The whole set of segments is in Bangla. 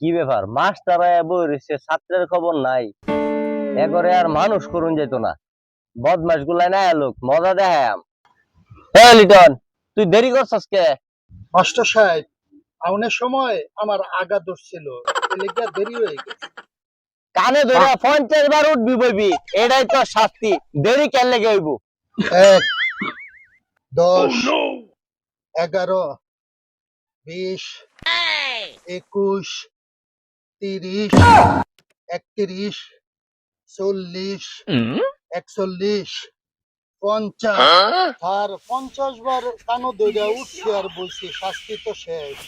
কি ব্যাপার? মাস্টার বই রয়েছে ছাত্রের খবর নাই। এগরে আর মানুষ করুন যেত না। বদমাস গুলাই না লোক মজা দেখাম এ লিটন তুই দেরি করছস কে? মাস্টার সাহেব আউনের সময় আমার আগা দোষ ছিল এলাকা দেরি হয়ে গেছে। কানে ধরে পঞ্চাশ বার উঠবি বইবি এটাই তো শাস্তি। দেরি কেন লেগে হইব? এক দশ এগারো বিশ একুশ তিরিশ একত্রিশ চল্লিশ একচল্লিশ পঞ্চাশ। আর পঞ্চাশ বার কানো দইরা উঠছি আর বলছি শাস্তি তো শেষ।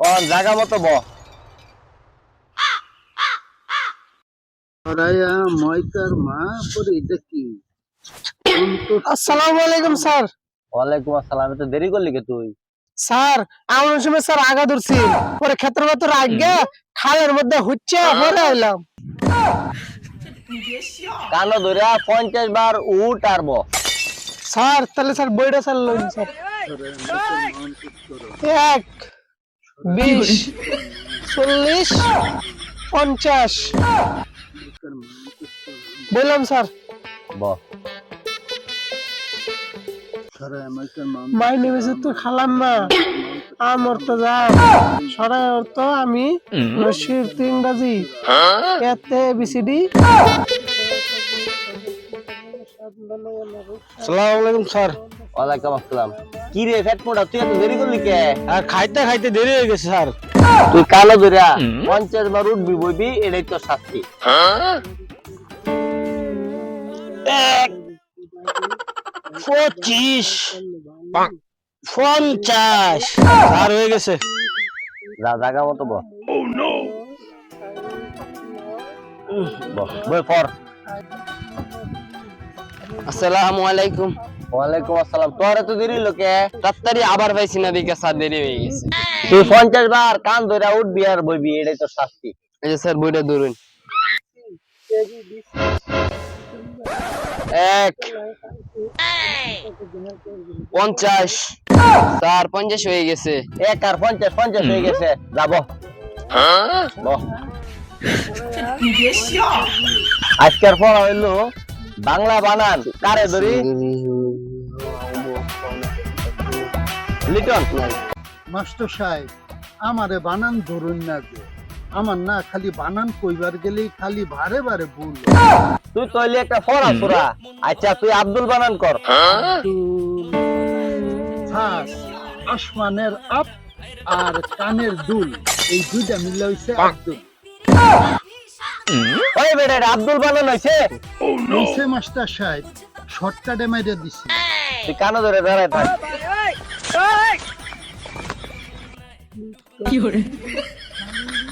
ও জায়গা মতো ব। হরাইয়া ময়কার মা পরে এটা কি? আসসালামু আলাইকুম স্যার। ওয়ালাইকুম আসসালাম এত দেরি করলি কে তুই? স্যার আমার সময় স্যার আগা ধরছি। পরে ক্ষেত্র ভেতর আগে খালের মধ্যে হচ্ছে পরে এলাম কানো ধরে পঞ্চাশ বার উঠ আর ব স্যার তাহলে স্যার বইটা স্যার লইন স্যার। এক বিশ চল্লিশ পঞ্চাশ। বললাম স্যার। ব। মাই নেমেছে তো খালাম না। আমার তো যাও সরাই ওর তো আমি রশির ইংরাজি। এতে বিসিডি সালাম আলাইকুম স্যার। ওয়ালাইকুম আসসালাম। কি রে ফ্যাট মোটা তুই এত দেরি করলি কে? আর খাইতে খাইতে দেরি হয়ে গেছে স্যার। তুই কালো ধরিয়া পঞ্চাশ বার উঠবি বইবি এটাই তো শাস্তি। এক। পঁচিশ। পঞ্চাশ। আর হয়ে গেছে। জায়গা মতো ব ব, বই পর আসসালামু আলাইকুম। ওয়ালাইকুম আসসালাম। তোর এত দেরি লোকে তাড়াতাড়ি আবার পাইছি না দিকে স্যার দেরি হয়ে গেছে। তুই পঞ্চাশ বার কান ধরে উঠবি আর বইবি এটাই তো শাস্তি। এই যে স্যার বইটা ধরুন। এক। পঞ্চাশ। স্যার পঞ্চাশ হয়ে গেছে। এক আর পঞ্চাশ? পঞ্চাশ হয়ে গেছে। যাব। আজকের পর হইল বাংলা বানান। কারে ধরি? লিটন। মাস্টার সাহেব আমারে বানান ধরুন না গো। আমার না খালি বানান কইবার গেলেই খালি বারে বারে ভুল তুই তৈলি একটা ফরা সুরা আচ্ছা তুই আব্দুল বানান কর। আসমানের আপ আর কানের দুল। এই দুইটা মিলে হইছে আব্দুল। ওই বেটা এটা আব্দুল বানান হয়েছে হইছে মাস্টার সাহেব শর্টকাটে মেরে দিছি। তুই কানো ধরে দাঁড়ায় থাক।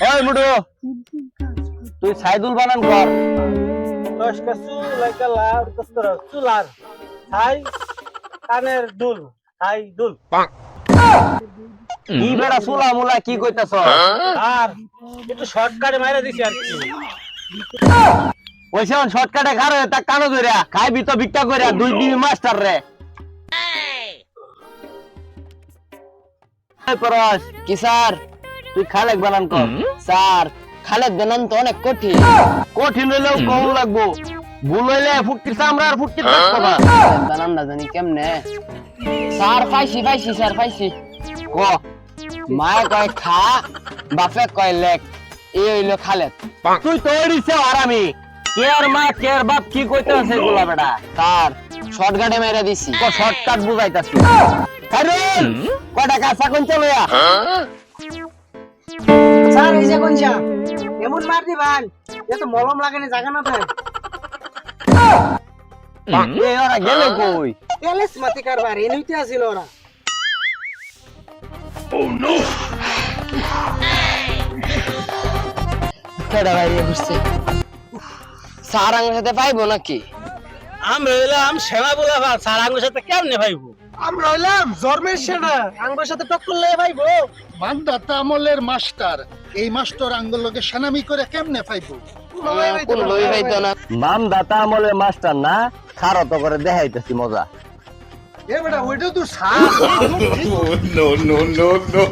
ওই মুডু। তুই সাইদুল বানান কর চুলার। হাই কানের দুল হাই দুল। কি বেড়া সুলা মুলা কি কইতাছ? আর একটু শর্টকাটে মাইরা দিছি আর কি। ওইসে শর্টকাটে খারে তা কানো ধরে খাইবি তো ভিক্ষা করে দুই দিন মাস্টার রে। এই পরশ কি স্যার? তুই খালেক বানান কর। স্যার খালেদ বেনান তো অনেক কঠিন। কঠিন হইলেও কম লাগবো। ভুল হইলে ফুটকির চামড়া আর না বেনান না জানি কেমনে। স্যার পাইছি পাইছি স্যার পাইছি। ক? মায়ে কয় খা বাপে কয় লেখ। এই হইল খালেদ তুই তৈরিছে আর আমি কেয়ার মা কেয়ার বাপ কি কইতে আছে এগুলা বেটা? স্যার শর্টকাটে মেরে দিছি। ক শর্টকাট বুঝাইতাছি। আরে কয়টা কাঁচা কোন চলয়া স্যার এই যে কোনছা এমন মার দিবান এ তো মলম লাগানি জায়গা না থাকে। এ ওরা গেল কই? এলেস মাতি কারবার এনুইতে আছিল ওরা। কেডা বাইরে বসছে স্যার আমার সাথে পাইবো নাকি? আমরা হইলাম সেবা বলা ভাত স্যার সাথে কেমনে ভাইবো? আমরা হইলাম জন্মের সেনা আঙ্গুর সাথে টক্কর লে ভাইবো মান্দাতা আমলের মাস্টার এই মাস্টার আঙ্গুলকে সেনামি করে কেমনে পাইবো কোন লই পাইতো না মাম দাতা আমলের মাস্টার না খারো তো করে দেখাইতেছি মজা এ বেটা ওইটা তো সার no, no, no, no.